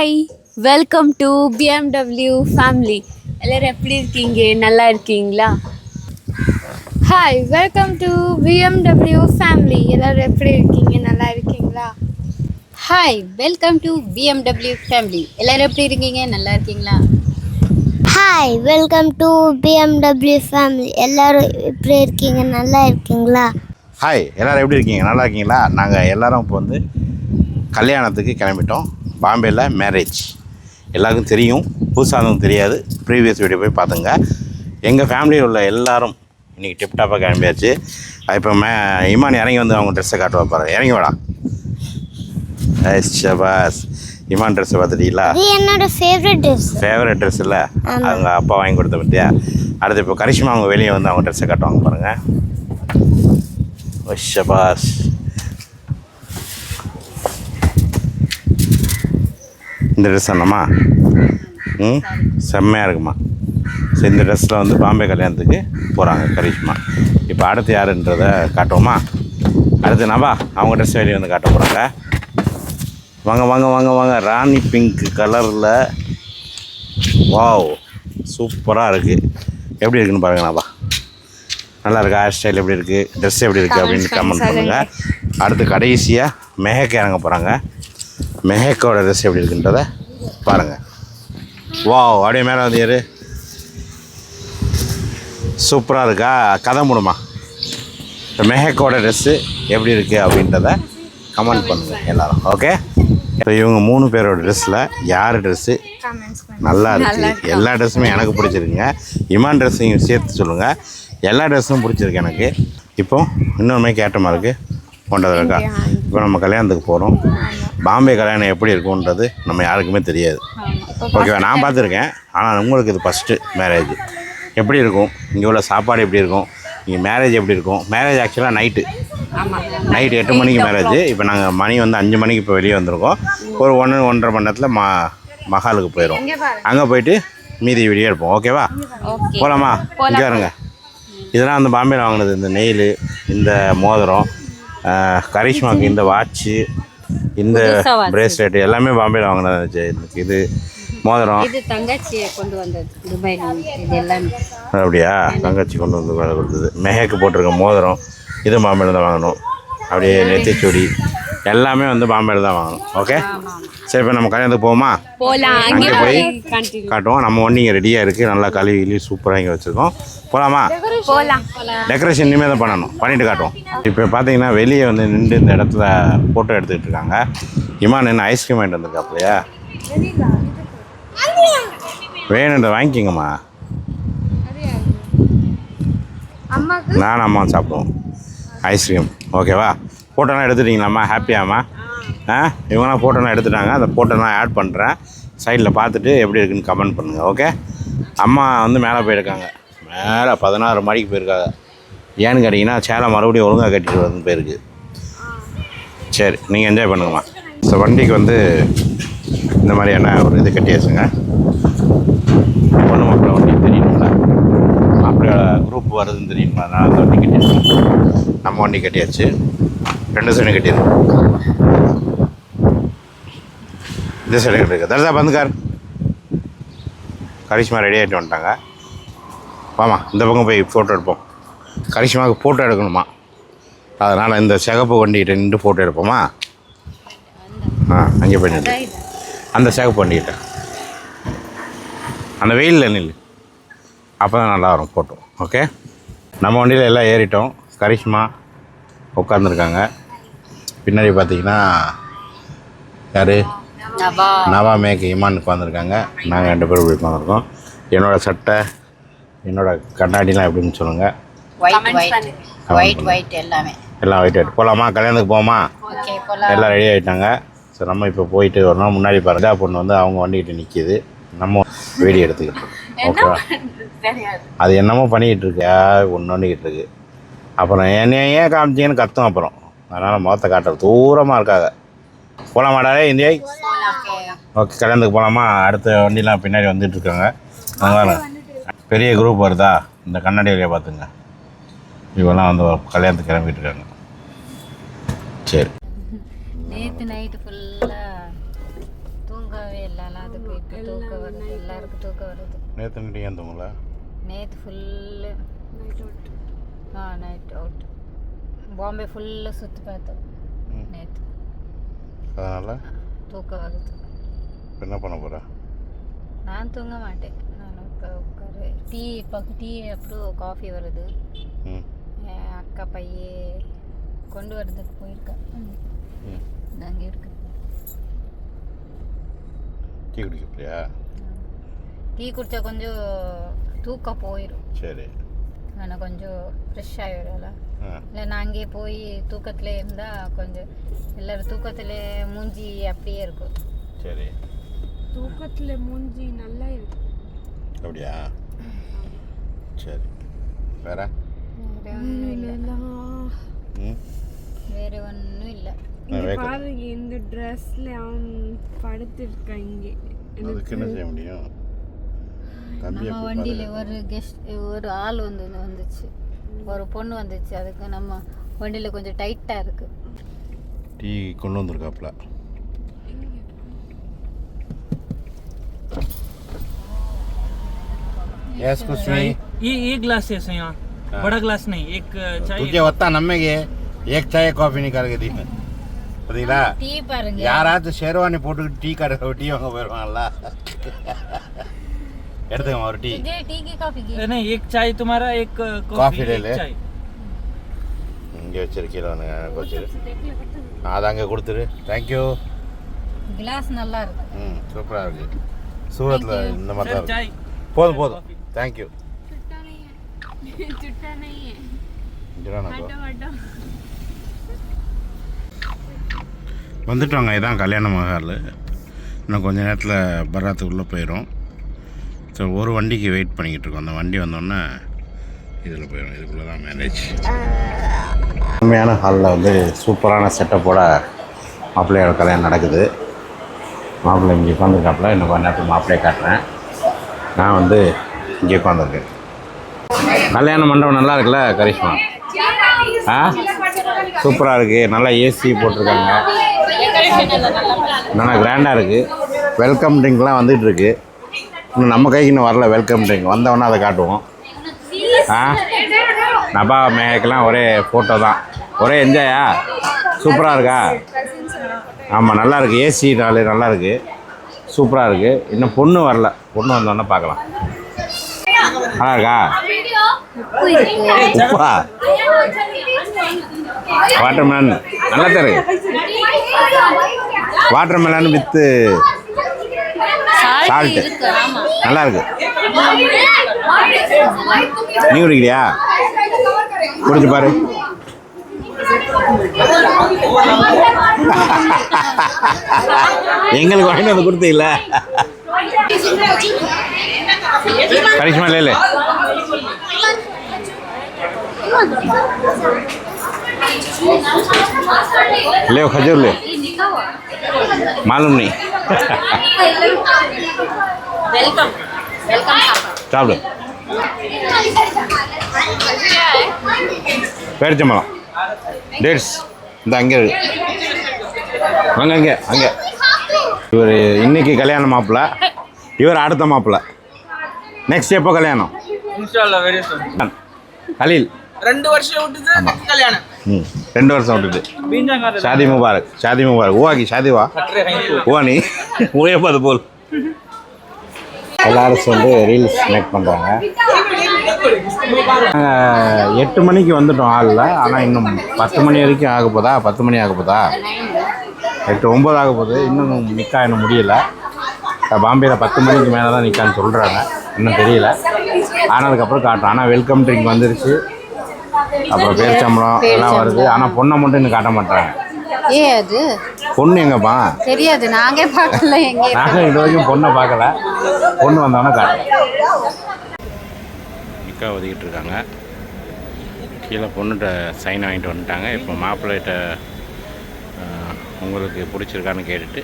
Hi welcome to BMW family எல்லோரும் எப்படி இருக்கீங்க? நல்லா இருக்கீங்களா? Hi welcome to BMW family எல்லோரும் எப்படி இருக்கீங்க? நல்லா இருக்கீங்களா? Hi welcome to BMW family எல்லாரும் எப்படி இருக்கீங்க? நல்லா இருக்கீங்களா? Hi welcome to BMW family எல்லாரும் எப்படி இருக்கீங்க? நல்லா இருக்கீங்களா? ஹாய் எல்லோரும் எப்படி இருக்கீங்க? நல்லா இருக்கீங்களா? நாங்கள் எல்லாரும் இப்போ வந்து கல்யாணத்துக்கு கிளம்பிட்டோம். பாம்பேயில் மேரேஜ் எல்லாருக்கும் தெரியும். புதுசாக தெரியாது. ப்ரீவியஸ் வீடியோ போய் பார்த்துங்க. எங்கள் ஃபேமிலியில் உள்ள எல்லாரும் இன்றைக்கி டிப்டாப்பாக கிளம்பியாச்சு. இப்போ மே இமான் இறங்கி வந்து அவங்க ட்ரெஸ்ஸை காட்டுவா பாரு. இறங்கி வாடா. ஷபாஸ். இமான் ட்ரெஸ்ஸை பார்த்துட்டீங்களா? என்னோட ஃபேவரட் ட்ரெஸ் ஃபேவரட் ட்ரெஸ் இல்லை. அவங்க அப்பா வாங்கி கொடுத்த பற்றியா அடுத்து இப்போ கரிஷ்மா அவங்க வெளியே வந்து அவங்க ட்ரெஸ்ஸை காட்டுவாங்க பாருங்கள் ஷபாஸ். இந்த ட்ரெஸ் என்னம்மா ம் செம்மையாக இருக்குமா? ஸோ இந்த ட்ரெஸ்ஸில் வந்து பாம்பே கல்யாணத்துக்கு போகிறாங்க கரிஷ்மா. இப்போ அடுத்து யாருன்றதை காட்டுவோமா? அடுத்து நபா அவங்க ட்ரெஸ் வெளியே வந்து காட்ட போகிறாங்க வாங்க வாங்க வாங்க வாங்க. ராணி பிங்க் கலரில் வாவ் சூப்பராக இருக்குது எப்படி இருக்குன்னு பாருங்க நபா நல்லா இருக்கா? ஹேர் ஸ்டைல் எப்படி இருக்குது ட்ரெஸ் எப்படி இருக்குது அப்படின்னு கமெண்ட் பண்ணுங்கள் அடுத்து கடைசியாக மெஹேக்கு இறங்க போகிறாங்க மெஹேக்கோட ட்ரெஸ் எப்படி இருக்குன்றத பாருங்கள் வாவ் அப்படியே மேலே வந்து ஏறு. சூப்பராக இருக்கா? கதை மூடுமா? இந்த மெஹேக்கோட ட்ரெஸ்ஸு எப்படி இருக்குது அப்படின்றத கமெண்ட் பண்ணுங்கள் எல்லாரும் ஓகே இப்போ இவங்க மூணு பேரோட ட்ரெஸ்ஸில் யார் ட்ரெஸ்ஸு நல்லா இருக்குது எல்லா ட்ரெஸ்ஸுமே எனக்கு பிடிச்சிருக்குங்க. இமான் ட்ரெஸ்ஸையும் சேர்த்து சொல்லுங்கள் எல்லா ட்ரெஸ்ஸும் பிடிச்சிருக்கு எனக்கு. இப்போ இன்னொருமே கேட்ட மாதிரி இருக்குது இருக்கா இப்போ நம்ம கல்யாணத்துக்கு போகிறோம் பாம்பே கல்யாணம் எப்படி இருக்கும்ன்றது நம்ம யாருக்குமே தெரியாது. ஓகேவா நான் பார்த்துருக்கேன். ஆனால் உங்களுக்கு இது ஃபஸ்ட்டு மேரேஜ் எப்படி இருக்கும்? இங்கே உள்ள சாப்பாடு எப்படி இருக்கும்? இங்கே மேரேஜ் எப்படி இருக்கும்? மேரேஜ் ஆக்சுவலாக நைட்டு நைட்டு எட்டு மணிக்கு மேரேஜ் இப்போ நாங்கள் மணி வந்து அஞ்சு மணிக்கு இப்போ வெளியே வந்திருக்கோம். ஒரு ஒன்று ஒன்றரை மணி நேரத்தில் மா மஹாலுக்கு போயிடும் அங்கே போயிட்டு மீதி வீடியோ எடுப்போம். ஓகேவா போகலாமா இங்கே இருங்க இதெல்லாம் வந்து பாம்பேயில் வாங்கினது. இந்த நெயில் இந்த மோதிரம் ஆஹ், கரிஷ்மாக்கு இந்த வாட்ச்சு இந்த. பிரேஸ்லெட் எல்லாமே பாம்பேயில் வாங்கினது. எனக்கு இது மோதிரம். இது தங்கச்சியை கொண்டு வந்தது. துபாயில் இது எல்லாமே. அப்படியா? தங்கச்சி கொண்டு வந்து கொடுத்தது. மெஹேக்கு போட்டிருக்க மோதிரம். இது பாம்பேயில் தான் வாங்கணும். அப்படியே நெத்திச்சூடி. எல்லாமே வந்து பாம்பேயில் தான் வாங்கணும். ஓகே சரி இப்போ நம்ம கல்யாணத்துக்கு போவோமா? போகலாம் அங்கே அங்கே போய் காட்டுவோம். நம்ம ஒன்று இங்கே ரெடியாக இருக்குது நல்லா கழுவி கிளி சூப்பராக இங்கே வச்சுருக்கோம். போகலாமா போகலாம் டெக்கரேஷன் இனிமேல் தான் பண்ணணும். பண்ணிட்டு காட்டுவோம். இப்போ பார்த்தீங்கன்னா வெளியே வந்து நின்று இந்த இடத்துல ஃபோட்டோ எடுத்துக்கிட்டு இருக்காங்க. இமான் நின்று ஐஸ்கிரீம் வாங்கிட்டு வந்திருக்காப்லையா? வேணுன்ற வாங்கிக்கிங்கம்மா. நானும் அம்மா சாப்பிடுவோம். ஐஸ்கிரீம் ஓகேவா ஃபோட்டோலாம் எடுத்துட்டிங்களாம்மா? ஹாப்பியாம்மா? ஆ இவங்களாம் ஃபோட்டோலாம் எடுத்துட்டாங்க. அந்த ஃபோட்டோலாம் ஆட் பண்ணுறேன் சைடில் பார்த்துட்டு எப்படி இருக்குன்னு கமெண்ட் பண்ணுங்கள் ஓகே அம்மா வந்து மேலே போயிருக்காங்க. மேலே பதினாறு மணிக்கு போயிருக்காங்க. ஏன்னு கேட்டிங்கன்னா சேலை மறுபடியும் ஒழுங்காக கட்டிட்டு வந்து போயிருக்கு. சரி நீங்கள் என்ஜாய் பண்ணுங்கம்மா. ஸோ வண்டிக்கு வந்து இந்த மாதிரியான ஒரு இது கட்டியாச்சுங்க. பொண்ணு மாப்பிள்ளை வண்டி தெரியணும்ல மாப்பிள்ளையோட குரூப் வருதுன்னு தெரியுமா அதனால் அந்த வண்டி கட்டியாச்சு. நம்ம வண்டி கட்டியாச்சு. ரெண்டு சைடும் கட்டியது. இந்த சைடு கட்டிருக்கு தர்தா பந்துக்கார். கரிஷ்மா ரெடி ஆகிட்டு வந்துட்டாங்க. வாமா இந்த பக்கம் போய் ஃபோட்டோ எடுப்போம். கரிஷ்மாவுக்கு ஃபோட்டோ எடுக்கணுமா? அதனால் இந்த சிகப்பு வண்டிகிட்ட நின்று ஃபோட்டோ எடுப்போமா? ஆ அங்கே போய் நின்று அந்த சிகப்பு வண்டிகிட்ட. அந்த வெயிலில் நில்லு. அப்போ தான் நல்லா வரும் ஃபோட்டோ ஓகே நம்ம வண்டியில் எல்லாம் ஏறிட்டோம். கரிஷ்மா உட்காந்துருக்காங்க பின்னாடி பார்த்தீங்கன்னா யார்? நவா. மேக் இமான் உட்காந்துருக்காங்க நாங்கள் ரெண்டு பேரும் இப்படி உட்காந்துருக்கோம். என்னோடய சட்டை என்னோடய கண்ணாடிலாம் எப்படின்னு சொல்லுங்கள் ஒயிட் ஒயிட் ஒயிட் ஒயிட் எல்லாமே. எல்லாம் வெயிட் ஆகிட்டு போகலாமா கல்யாணத்துக்கு போமா ஓகே போலாம். எல்லாம் ரெடி ஆகிட்டாங்க ஸோ நம்ம இப்போ போயிட்டு நாள் முன்னாடி பாருங்க. பொண்ணு வந்து அவங்க வண்டிக்கிட்ட நிற்கிது நம்ம வீடியோ எடுத்துக்கிட்டு இருக்கோம். ஓகேவா? அது என்னமோ பண்ணிக்கிட்டு இருக்கு. ஒன்று பண்ணிக்கிட்டு இருக்கு? அப்புறம் என்னைய ஏன் காமிச்சிங்கன்னு கத்தும் அப்புறம். அதனால் முகத்தை காட்டுற தூரமாக இருக்காங்க. போகலாமாடாரே இந்தியா? ஓகே கல்யாணத்துக்கு போகலாமா அடுத்த வண்டிலாம் பின்னாடி வந்துட்டு இருக்காங்க. அதனால பெரிய குரூப் வருதா? இந்த கண்ணாடி வழியாக பார்த்துங்க. இவெல்லாம் வந்து கல்யாணத்துக்கு கிளம்பிட்டு இருக்காங்க. சரி. நேற்று நைட்டு ஃபுல்லாக தூங்கவே இல்லை. அதுக்கு இப்போ தூக்கம் வருது. எல்லாருக்கும் தூக்கம் வருது. நேற்று நடி ஏன் தூங்கல? நேற்று ஃபுல்லு ஆ நைட் அவுட் ஃபுல்லாக சுற்றி பார்த்தோம். ம். நேற்று அதனால் தூக்கம் வருது இப்போ என்ன பண்ண போகிற நான் தூங்க மாட்டேன். நான் உட்கா உட்காரு. டீ பக்கம் டீ அப்புறம் காஃபி வருது. என் அக்கா பையே கொண்டு வரதுக்கு போயிருக்கா. ம். இது அங்கே இருக்கு. டீ குடிக்க போறியா? டீ குடித்தா கொஞ்சம் தூக்கம் போயிடும் சரி. ஆனால் கொஞ்சம் ஃப்ரெஷ் ஆகிடும்ல இல்லை நான் அங்கேயே போய் தூக்கத்தில் இருந்தால் கொஞ்சம் எல்லோரும் தூக்கத்தில் மூஞ்சி அப்படியே இருக்கும். சரி. தூக்கத்துல மூஞ்சி நல்லா இருக்கு அப்படியா? சரி. வேற? வேறு ஒன்றும் இல்லை. பாருங்க இந்த ட்ரெஸ்ல அவன் படுத்திருக்கான் இங்கே. அதுக்கு என்ன செய்ய முடியும்? தம்பியை நம்ம வண்டியில். ஒரு கெஸ்ட் ஒரு ஆள் வந்து வந்துச்சு. ஒரு பொண்ணு வந்துச்சு அதுக்கு நம்ம வண்டியில் கொஞ்சம் டைட்டாக இருக்குது டீ கொண்டு வந்திருக்காப்புல यस कुछ नहीं ये एक ग्लास है सर यहाँ हाँ। बड़ा ग्लास नहीं एक अ, चाय तुझे होता नम्मेगे एक चाय कॉफी निकाल के दी புரியுதா டீ பாருங்க யாராச்சும் ஷெர்வானி போட்டுக்கிட்டு டீ கடை டீ வாங்க போயிடுவாங்கல்ல எடுத்துக்கமா ஒரு டீ तुझे टी की कॉफी की अ, नहीं एक चाय तुम्हारा एक अ, कॉफी कॉफी ले एक ले। चाय இங்கே வச்சிருக்கீங்க வச்சிரு அதை அங்கே கொடுத்துரு தேங்க்யூ கிளாஸ் நல்லா இருக்கு ம் சூப்பராக இருக்கு சூரத்தில் இந்த மாதிரி தான் सर चाय இருக்கு போதும் போதும் தேங்க்யூ चुट्टा नहीं है இதானக்கோ हटो வந்துட்டோங்க இதான் கல்யாண மகால் இன்னும் கொஞ்ச நேரத்தில் பராத்துக்குள்ளே போயிடும் ஸோ ஒரு வண்டிக்கு வெயிட் பண்ணிக்கிட்டு இருக்கோம் அந்த வண்டி வந்தோடனே இதில் போயிடும் இதுக்குள்ளே தான் மேரேஜ். உண்மையான ஹாலில் வந்து சூப்பரான செட்டப்போட மாப்பிள்ளையோட கல்யாணம் நடக்குது. மாப்பிள்ளை இங்கே உட்காந்துருக்காப்புல. இன்னும் கொஞ்ச நேரத்தில் மாப்பிள்ளையை காட்டுறேன். நான் வந்து இங்கே உட்காந்துருக்கேன். கல்யாண மண்டபம் நல்லா இருக்குல்ல கரிஷ்மா? ஆ? சூப்பராக இருக்குது நல்லா ஏசி போட்டிருக்காங்க. நல்லா கிராண்டாக இருக்குது வெல்கம் ட்ரிங்க்லாம் வந்துகிட்ருக்கு இன்னும் நம்ம கைக்கு இன்னும் வரல வெல்கம் ட்ரிங்க் வந்தவொடனே அதை காட்டுவோம். ஆ? நபா மேகெல்லாம் ஒரே ஃபோட்டோ தான். ஒரே என்ஜாயா சூப்பராக இருக்கா? ஆமாம் நல்லா இருக்குது ஏசி நாலு நல்லா இருக்குது சூப்பராக இருக்குது இன்னும் பொண்ணு வரல. பொண்ணு வந்தோடனே பார்க்கலாம். நல்லா இருக்கா? உப்பா? வாட்டர் மேலன் நல்லா தெரியும் வாட்டர் மேலன் வித்து சால்ட்டு நல்லா இருக்கு நீ குடிக்கிறியா குடிச்சு பாரு எங்களுக்கு வாங்கிட்டு வந்து கொடுத்தீங்கள கரிஷ்மா இல்லை ले खजूर ले मालूम नहीं சாப்பிடு. பேரிச்சம்பழம் டேட்ஸ் இந்த அங்கே அங்கே அங்கே அங்கே. இவர் இன்னைக்கு கல்யாணம் மாப்பிள்ள. இவர் அடுத்த மாப்பிள்ள. நெக்ஸ்ட் எப்போ கல்யாணம்? அலில் ரெண்டு வருஷம் விட்டுட்டு கல்யாணம். ரெண்டு வருஷம் விட்டுட்டு. ஷாதி முபாரக் ஷாதி முபாரக். ஊவாக்கி ஷாதி வா. ஊவா நீ. அது போல். எல்லாரும் சேர்ந்து ரீல்ஸ் மேக் பண்ணுறாங்க எட்டு மணிக்கு வந்துட்டோம் ஆளில் ஆனால் இன்னும் பத்து மணி வரைக்கும் ஆக போதா? பத்து மணி ஆக போதா? எட்டு ஒம்பது ஆக போகுது இன்னும் நிற்கா இன்னும் முடியலை. பாம்பேயில் பத்து மணிக்கு மேலே தான் நிற்கான்னு சொல்கிறாங்க இன்னும் தெரியல. ஆனதுக்கப்புறம் காட்டுறோம். ஆனால் வெல்கம் ட்ரிங்க் வந்துருச்சு. அப்புறம் பேரிச்சம்பளம் எல்லாம் வருது. ஆனால் பொண்ணை மட்டும் இன்னும் காட்ட மாட்டாங்க ஏ அது? பொண்ணு எங்கப்பா? தெரியாது. நாங்கே பார்க்கல எங்கே நாங்கள் இது வரைக்கும் பொண்ணை பார்க்கல. பொண்ணு வந்தோன்னே காட்டு நிக்கா ஒதுக்கிட்டு இருக்காங்க. கீழே பொண்ணுகிட்ட சைன் வாங்கிட்டு வந்துட்டாங்க. இப்போ மாப்பிள்ளைகிட்ட உங்களுக்கு பிடிச்சிருக்கான்னு கேட்டுட்டு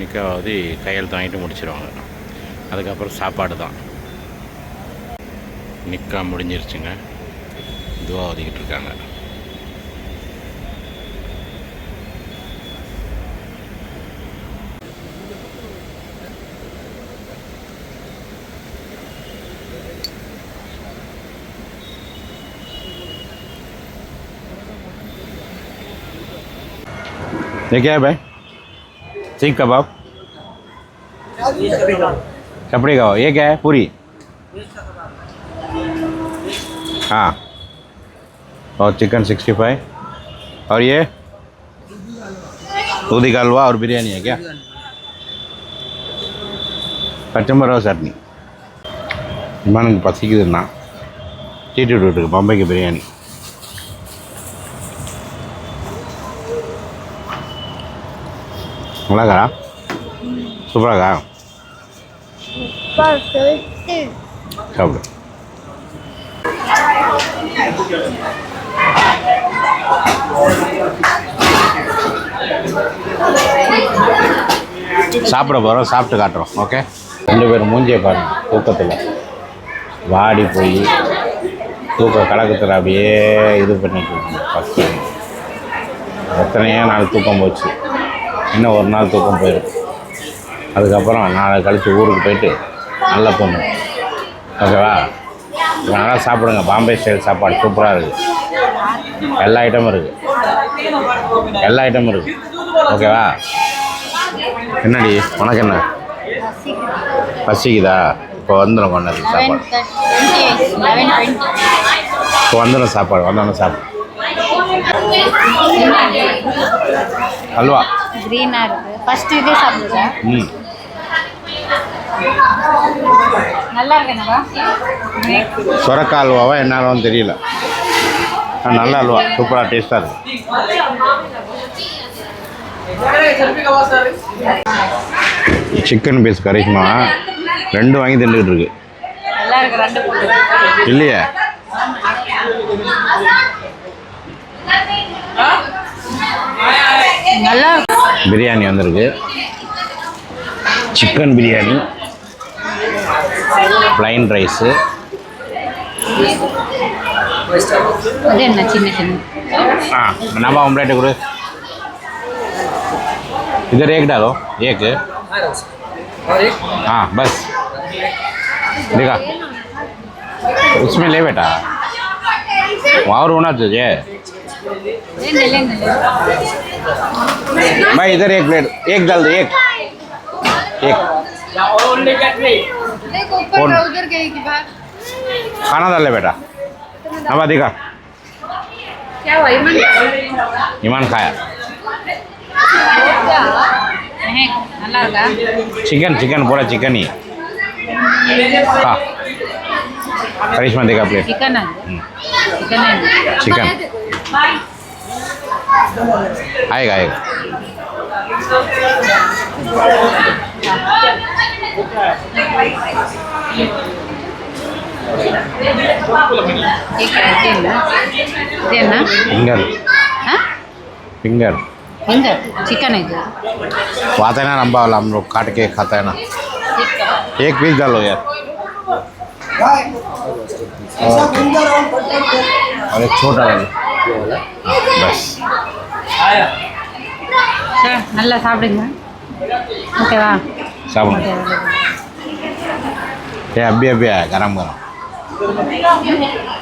நிக்காவது கையெழுத்து வாங்கிட்டு முடிச்சிருவாங்க. அதுக்கப்புறம் சாப்பாடு தான். நிக்கா முடிஞ்சிருச்சுங்க. இதுவாக ஓதிக்கிட்டு இருக்காங்க ये क्या है भाई सीख कबाब कपड़े कबाब ये क्या है पूरी हाँ और चिकन सिक्सटी फाइव और ये दूधी का हलवा और बिरयानी है क्या பச்சம்பரவ சட்னி இமானுக்கு பசிக்குதுன்னா சீட்டு விட்டுருக்கு பம்பைக்கு பிரியாணி நல்லாக்கா சூப்பராக்கா சாப்பிடு சாப்பிட போகிறோம் சாப்பிட்டு காட்டுறோம் ஓகே ரெண்டு பேரும் மூஞ்சியை பாருங்க தூக்கத்தில். வாடி போய் தூக்க கலக்கத்தில் அப்படியே இது பண்ணிட்டு இருக்கோம் ஃபஸ்ட்டு எத்தனையோ நாள் தூக்கம் போச்சு. இன்னும் ஒரு நாள் தூக்கம் போயிடும். அதுக்கப்புறம் நாளை கழித்து ஊருக்கு போயிட்டு நல்லா பொண்ணு. ஓகேவா நல்லா சாப்பிடுங்க பாம்பே ஸ்டைல் சாப்பாடு சூப்பராக இருக்குது எல்லா ஐட்டமும் இருக்குது எல்லா ஐட்டமும் இருக்குது ஓகேவா என்னடி? உனக்கு என்ன? பசிக்குதா? இப்போ வந்துடும் கொண்டது சாப்பாடு. இப்போ வந்துடும் சாப்பாடு வந்தோடனே சாப்பாடு. அல்வா? க்ரீனாக இருக்குது ஃபஸ்ட்டு இதே சாப்பிடுங்க. ம். நல்லா இருக்கேனவா சுரக்கா அல்வாவா என்ன அல்வான்னு தெரியல. நல்ல அல்வா. சூப்பராக டேஸ்ட்டாக இருக்குது சிக்கன் பீஸ் கரைக்குமா? ரெண்டு வாங்கி தின்னுக்கிட்டு இருக்கு. இல்லையா? இல்லையே நல்லா பிரியாணி வந்திருக்கு. சிக்கன் பிரியாணி. ப்ளைன் ரைஸு అదేనా చిన్న చిన్న నవా इधर एक डालो एक हाँ बस देखा उसमें ले बेटा वहाँ रोना चाहिए भाई इधर एक प्लेट एक डाल दो एक एक खाना डाल ले बेटा apa tiga siapa iman? Iman kaya? Chicken chicken boleh hmm. chicken nih ha karisma tiga plate chicken chicken chicken. Ayo ayo Thank you. என்ன இது என்ன फिंगर ஆ फिंगर எங்க சிக்கன் இது आता है ना लंबा वाला हम लोग काट के खाता है ना एक पीस डालो यार और एक छोटा वाला हाँ, बस आया சரி நல்லா சாப்பிடுங்க ஓகேவா साबुन ये अभी अभी आया गरम गरम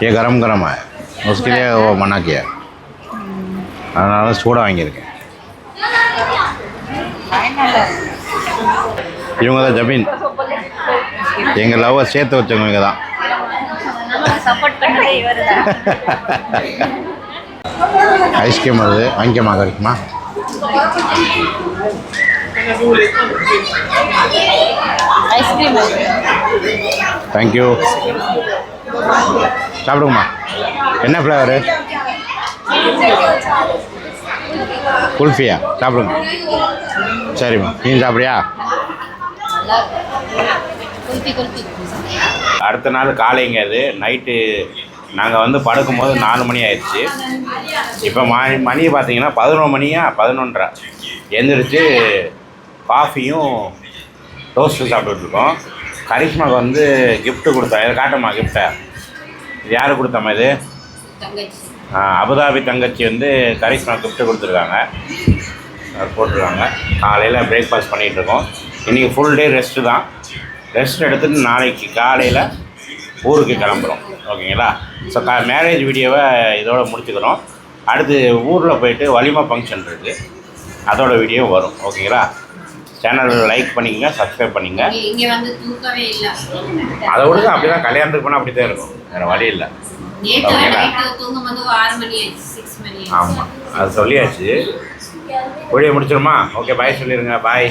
ये गरम गरम आया उसके लिए वो मना किया அதனால சூடாக வாங்கியிருக்கேன் இவங்க தான் ஜமீன் எங்கள் லவ்வை சேர்த்து வச்சவங்க இவங்க தான் சப்போர்ட் பண்ணதே இவர் ஐஸ்கிரீம் வருது வாங்கிக்கமா கிடைக்குமா ஐஸ்கிரீம். தேங்க்யூ சாப்பிடுங்கம்மா. என்ன ஃப்ளேவரு குல்ஃபியா? சாப்பிடுங்க. சரிம்மா. நீ குல்பி அடுத்த நாள் காலைங்க அது. நைட்டு நாங்கள் வந்து படுக்கும்போது நாலு மணி ஆயிடுச்சு. இப்போ மணி மணி பார்த்தீங்கன்னா பதினொரு மணியா? பதினொன்றரை. எந்திரிச்சு காஃபியும் டோஸ்ட்டு சாப்பிட்டுட்ருக்கோம். கரிஷ்மாவுக்கு வந்து gift கொடுத்தோம் இதை காட்டுமா கிஃப்ட்டை இது யார் கொடுத்தம்மா இது? அபுதாபி தங்கச்சி வந்து கரிஷ்மா gift கொடுத்துருக்காங்க. போட்டிருக்காங்க. காலையில் பிரேக்ஃபாஸ்ட் பண்ணிகிட்ருக்கோம் இன்றைக்கி ஃபுல் டே ரெஸ்ட்டு தான். ரெஸ்ட் எடுத்துட்டு நாளைக்கு காலையில் ஊருக்கு கிளம்புறோம். ஓகேங்களா? ஸோ கா மேரேஜ் வீடியோவை இதோட முடிச்சுக்கிறோம். அடுத்து ஊரில் போயிட்டு வலிமா ஃபங்க்ஷன் இருக்குது அதோட வீடியோ வரும். ஓகேங்களா? சேனல் லைக் பண்ணிக்கங்க சப்ஸ்கிரைப் பண்ணிங்க இங்க வந்து தூக்கவே இல்லை. அதை விடுங்க அப்படி தான் கல்யாணத்துக்கு போனால் அப்படி தான் இருக்கும். வேறு வழி இல்லை. ஆமாம் அது சொல்லியாச்சு. வீடியோ முடிச்சிருமா ஓகே பாய் சொல்லிடுங்க பாய்